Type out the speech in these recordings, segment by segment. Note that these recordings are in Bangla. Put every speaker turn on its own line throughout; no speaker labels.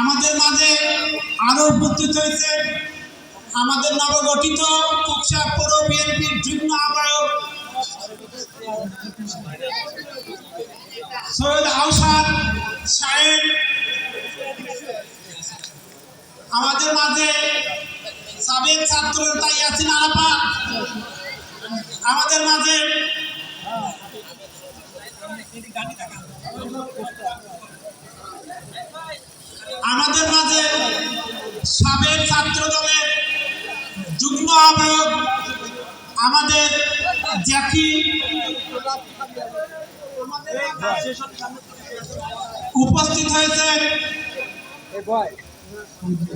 আমাদের মাঝে আরও উপস্থিত হয়েছে আমাদের নবগঠিত যুগ্ম আহ্বায়ক সৈয়দ আউসাদ সাহেব। আমাদের মাঝে সাবেক ছাত্র নেতা ইয়াসিন আরাফাত। আমাদের মাঝে আমাদের মাঝে সাবেক ছাত্র দলের যুগ্ম আহ্বায়ক আমাদের জ্যাকি উপস্থিত হয়েছে Thank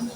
you.